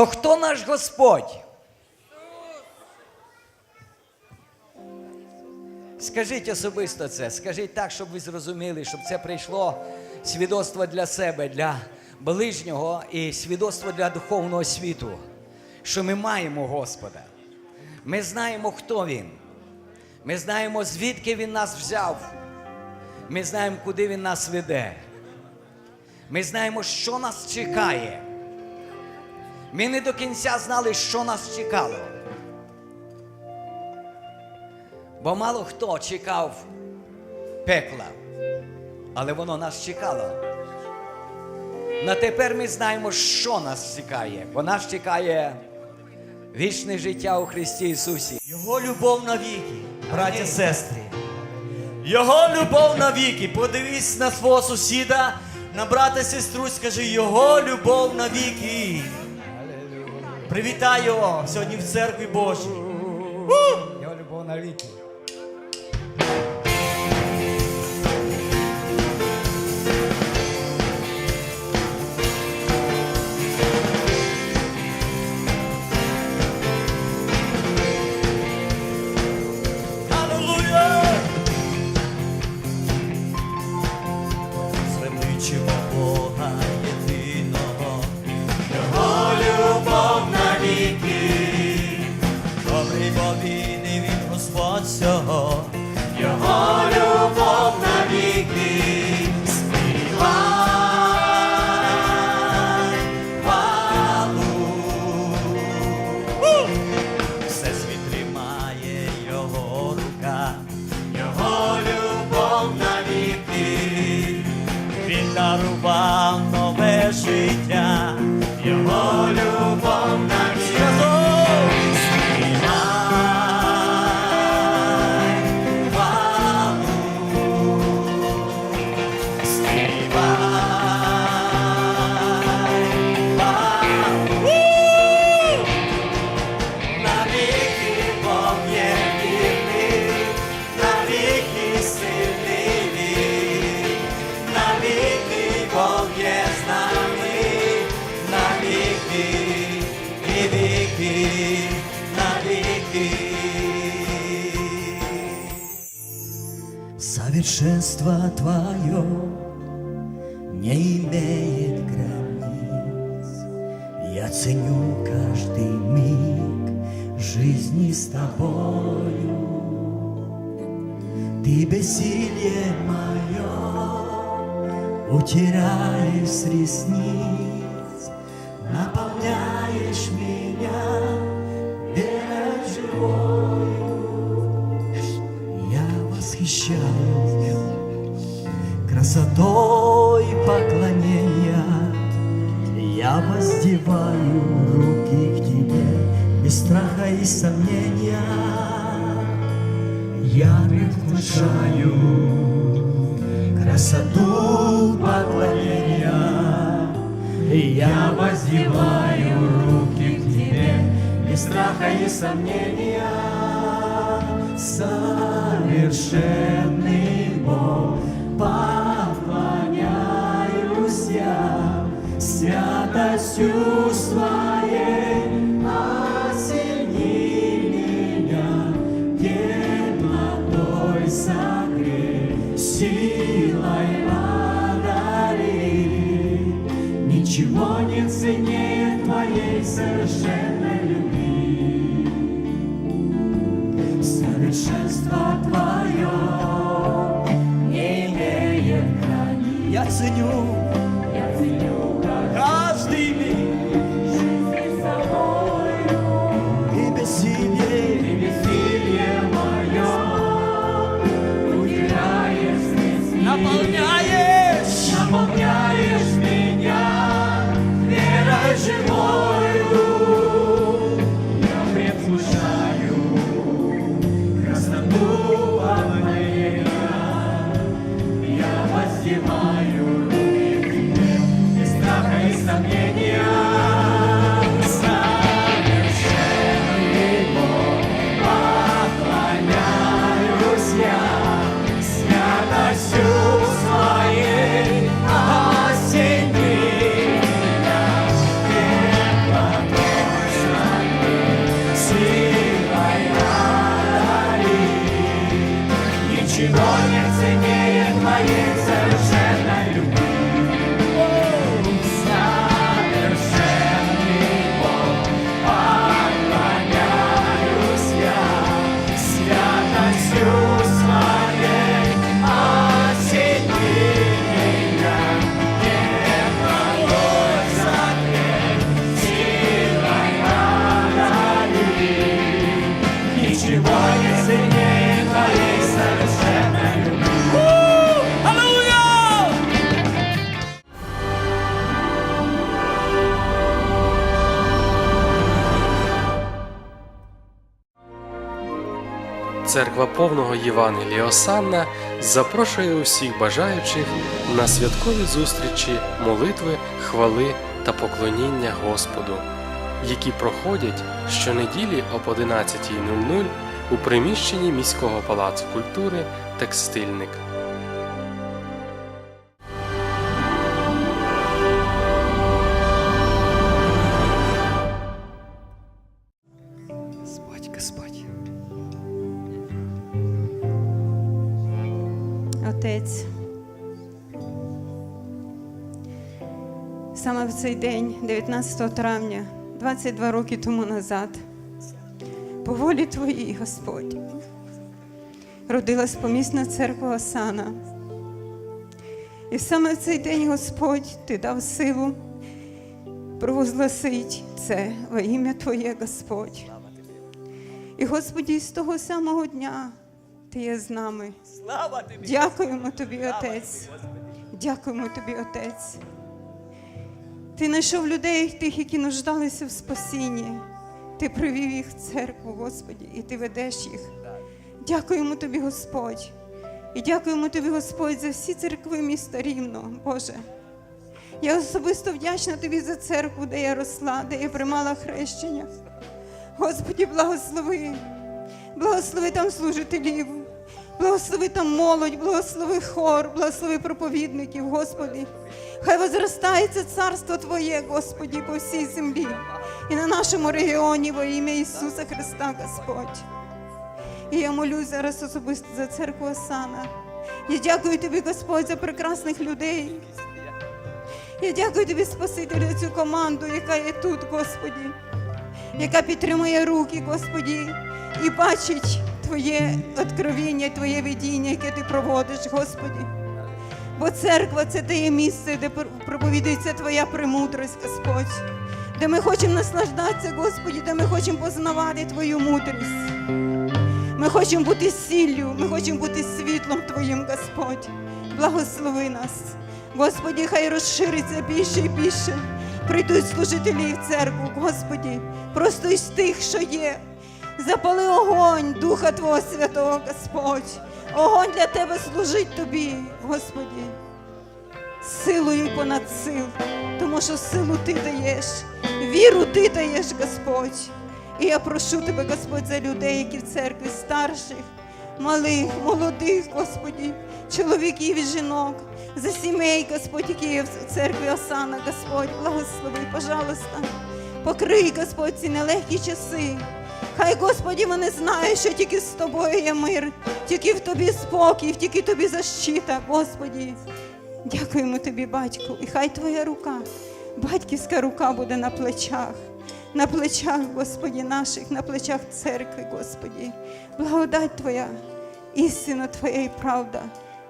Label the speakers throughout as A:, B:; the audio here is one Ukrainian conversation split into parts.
A: То хто наш Господь? Скажіть особисто це, скажіть так, щоб ви зрозуміли, щоб це прийшло свідоцтво для себе, для ближнього і свідоцтво для духовного світу, що ми маємо Господа. Ми знаємо, хто Він. Ми знаємо, звідки Він нас взяв. Ми знаємо, куди Він нас веде. Ми знаємо, що нас чекає. Ми не до кінця знали, що нас чекало. Бо мало хто чекав пекла, але воно нас чекало. На тепер ми знаємо, що нас чекає, бо нас чекає вічне життя у Христі Ісусі.
B: Його любов навіки, браття, сестри. Його любов навіки. Подивись на свого сусіда, на брата сестру, скажи, його любов навіки. Привітай його сьогодні в церкві Божій.
A: Його любов навіки.
B: Я ценю каждый миг жизни с тобою. Ты бессилие мое утираешь с ресниц, воздеваю руки к тебе без страха и сомнения. Я предвкушаю красоту поклонения. Я воздеваю руки к тебе без страха и сомнения. Совершенный Бог, святостью своей, осени меня теплотой согрей, силой одари. Ничего не ценнее твоей совершенной любви. Совершенство твое не имеет границ. Я ценю,
C: Церква повного Євангелія Осанна запрошує усіх бажаючих на святкові зустрічі, молитви, хвали та поклоніння Господу, які проходять щонеділі об 11.00 у приміщенні міського палацу культури Текстильник.
D: Цей день, 19 травня, 22 роки тому назад, по волі Твоїй, Господь, родилась помісна церква Осана. І саме в цей день, Господь, Ти дав силу провозгласить це во ім'я Твоє, Господь. І, Господі, з того самого дня Ти є з нами. Дякуємо тобі, Отець. Дякуємо тобі, Отець. Ти знайшов людей, тих, які нуждалися в спасінні. Ти привів їх в церкву, Господі, і ти ведеш їх. Дякуємо тобі, Господь. І дякуємо тобі, Господь, за всі церкви міста Рівно, Боже. Я особисто вдячна тобі за церкву, де я росла, де я приймала хрещення. Господі, благослови. Благослови там служителів, благослови там молодь, благослови хор, благослови проповідників, Господи. Хай возростається царство Твоє, Господі, по всій землі і на нашому регіоні во ім'я Ісуса Христа, Господь. І я молюсь зараз особисто за церкву Осана. Я дякую тобі, Господь, за прекрасних людей. Я дякую тобі, Спасителю, за цю команду, яка є тут, Господі яка підтримує руки, Господі, і бачить Твоє откровіння, Твоє видіння, яке ти проводиш, Господі. Бо церква це те місце, де проповідується Твоя премудрость, Господь, де ми хочемо наслаждатися, Господі, де ми хочемо познавати Твою мудрість. Ми хочемо бути сіллю, ми хочемо бути світлом Твоїм, Господь. Благослови нас. Господі, хай розшириться більше і більше. Прийдуть служителі в церкву, Господі, просто із тих, що є. Запали огонь Духа Твого Святого, Господь. Огонь для Тебе служить Тобі, Господі. Силою понад сил, тому що силу Ти даєш, віру Ти даєш, Господь. І я прошу Тебе, Господь, за людей, які в церкві старших, малих, молодих, Господі, чоловіків і жінок, за сімей, Господь, які є в церкві Осана, Господь, благослови, пожалуйста. Покрий, Господь, ці нелегкі часи. Хай, Господі, вони знають, що тільки з тобою є мир, тільки в тобі спокій, тільки тобі защита, Господі. Дякуємо тобі, батьку, і хай твоя рука, батьківська рука буде на плечах, на плечах, Господі, наших, на плечах церкви, Господі. Благодать Твоя, істина Твоя і правда.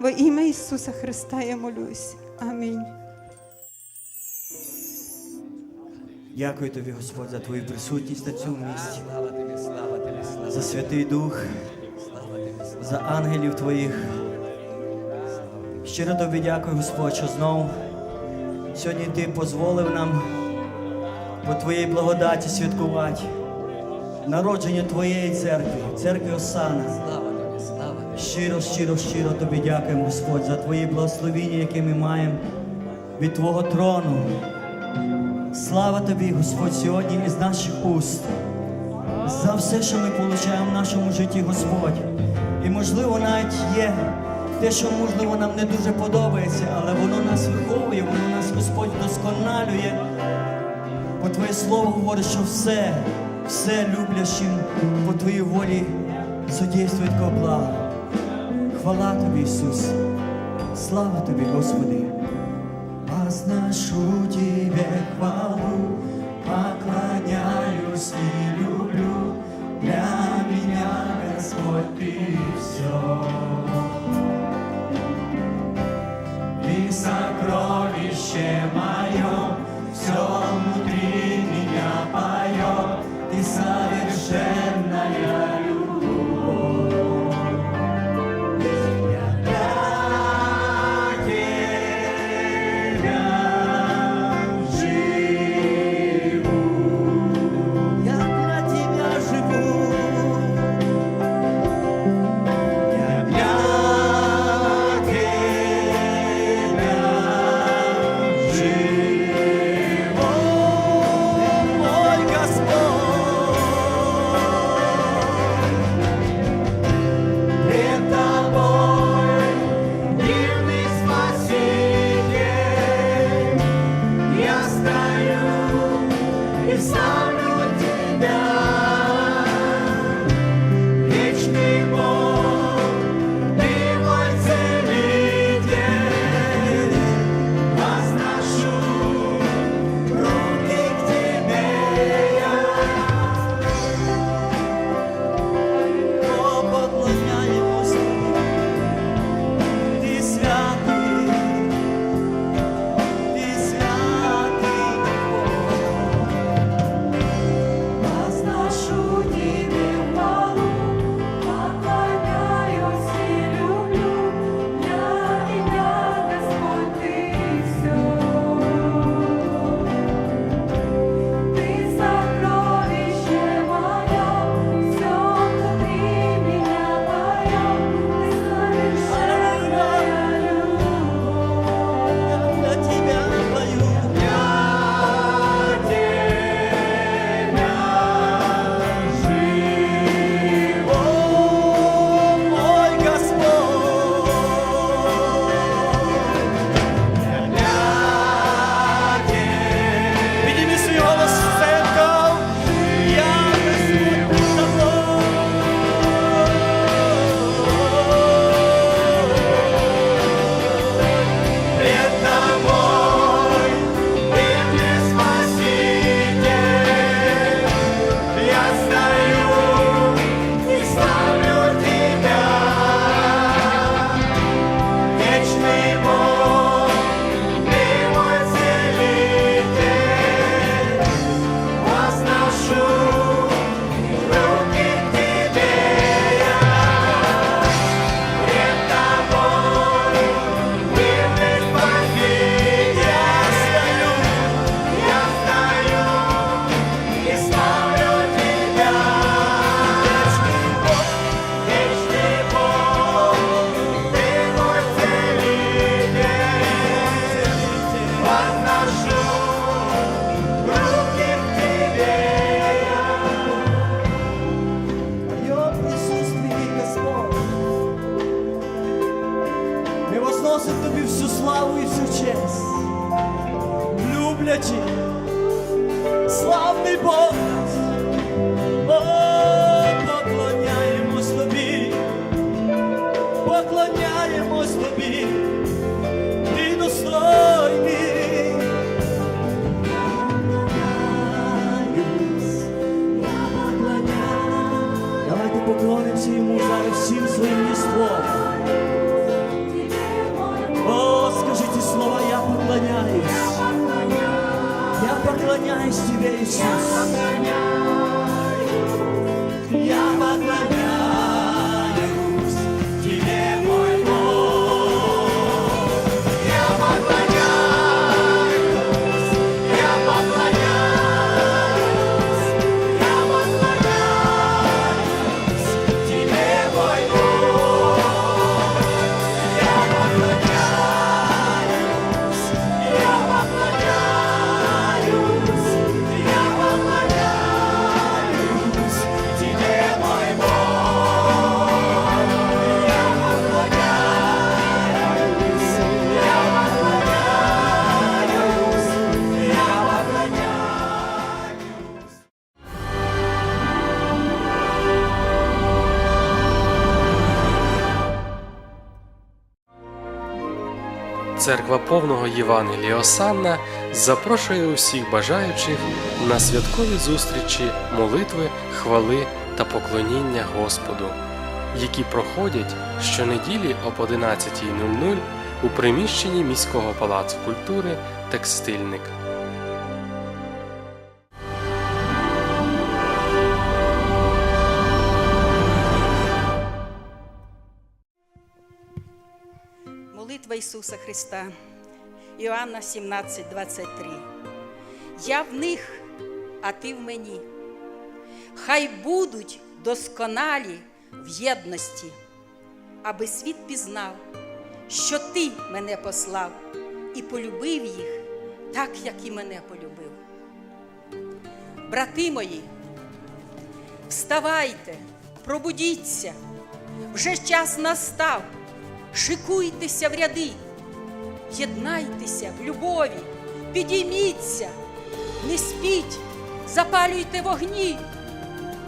D: Во ім'я Ісуса Христа я молюсь. Амінь.
B: Дякую тобі, Господь, за твою присутність на цьому місці, за Святий Дух, за ангелів твоїх. Щиро тобі дякую, Господь, що знов сьогодні ти дозволив нам по твоїй благодаті святкувати народження твоєї церкви, церкви Осана. Щиро, щиро, щиро тобі дякуємо, Господь, за твої благословіння, які ми маємо від Твого трону. Слава тобі, Господь, сьогодні із наших уст. За все, що ми получаємо в нашому житті, Господь. І можливо навіть є те, що можливо нам не дуже подобається, але воно нас виховує, воно нас, Господь, вдосконалює. Бо Твоє Слово говорить, що все, все люблящим по Твоїй волі судействует ко благу. Хвала Тобі, Ісус. Слава Тобі, Господи. Возношу Тебе хвалу, поклоняюсь и люблю. Для меня, Господь, Ты все. Приносить тобі всю славу і всю честь. Люблячи, славний Бог поклоняємось тобі, поклоняємось тобі, ти достойний. Давайте поклонимося йому зараз всім своїм єством. Я поклоняюсь тебе, Ісус. Я
C: Церква повного Євангелія Осанна запрошує усіх бажаючих на святкові зустрічі, молитви, хвали та поклоніння Господу, які проходять щонеділі об 11.00 у приміщенні міського палацу культури Текстильник.
E: Ісуса Христа. Іоанна 17, 23. Я в них, а ти в мені. Хай будуть досконалі в єдності, аби світ пізнав, що ти мене послав і полюбив їх так, як і мене полюбив. Брати мої, вставайте, пробудіться, вже час настав. Шикуйтеся в ряди, єднайтеся в любові, підійміться, не спіть, запалюйте вогні,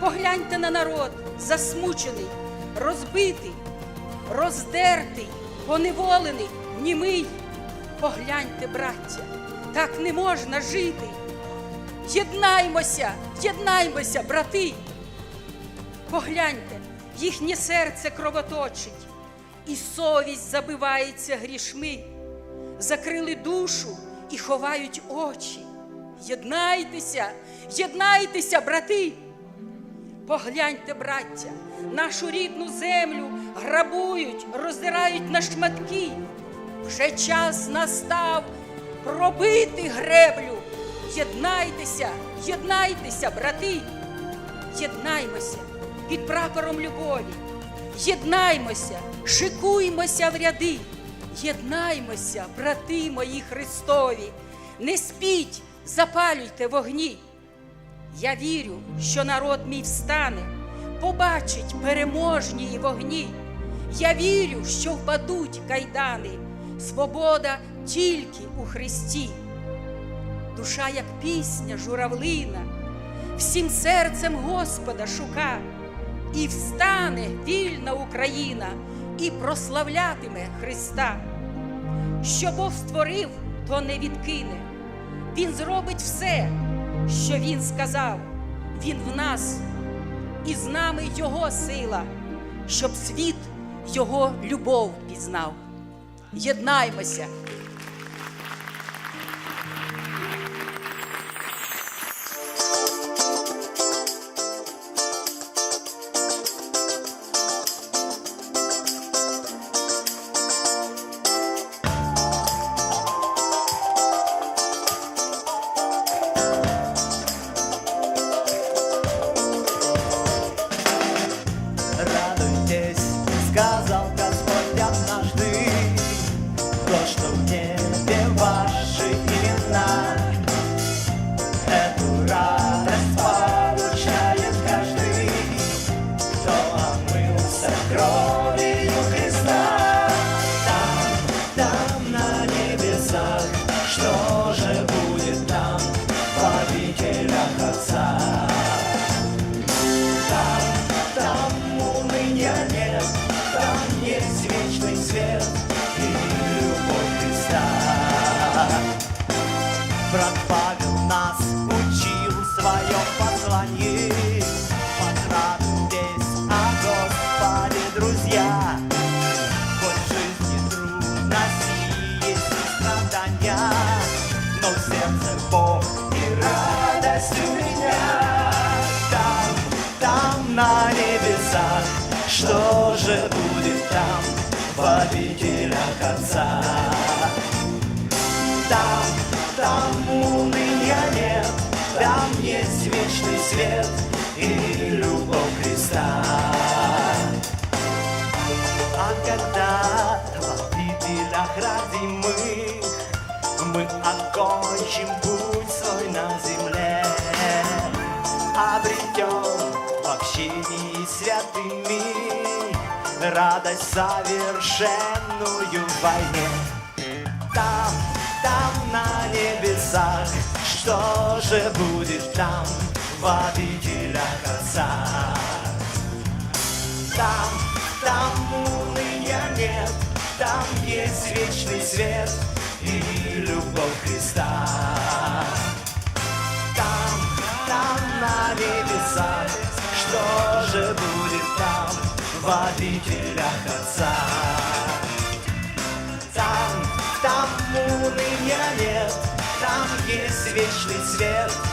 E: погляньте на народ, засмучений, розбитий, роздертий, поневолений, німий. Погляньте, браття, так не можна жити. Єднаймося, єднаймося, брати. Погляньте, їхнє серце кровоточить, і совість забивається грішми, закрили душу і ховають очі. Єднайтеся, єднайтеся, брати. Погляньте, браття, нашу рідну землю грабують, роздирають на шматки. Вже час настав пробити греблю. Єднайтеся, єднайтеся, брати. Єднаймося під прапором любові. Єднаймося, шикуймося в ряди. Єднаймося, брати мої Христові. Не спіть, запалюйте вогні. Я вірю, що народ мій встане, побачить переможні вогні. Я вірю, що впадуть кайдани, свобода тільки у Христі. Душа, як пісня, журавлина, всім серцем Господа шука, і встане вільна Україна і прославлятиме Христа. Що Бог створив, то не відкине. Він зробить все, що Він сказав. Він в нас, і з нами Його сила, щоб світ Його любов пізнав. Єднаймося.
B: То, что Что же будет там в обителях Отца? Там, там уныния нет, там есть вечный свет и любовь Христа. А когда в обителях родимых мы окончим путь свой на земле, обретем в общении святыми радость совершенную в войне. Там, там на небесах, что же будет там в обителях Отца? Там, там уныния нет, там есть вечный свет и любовь Христа. Там, там на небесах, же будет там в обителях Отца? Там, там уныния нет, там есть вечный свет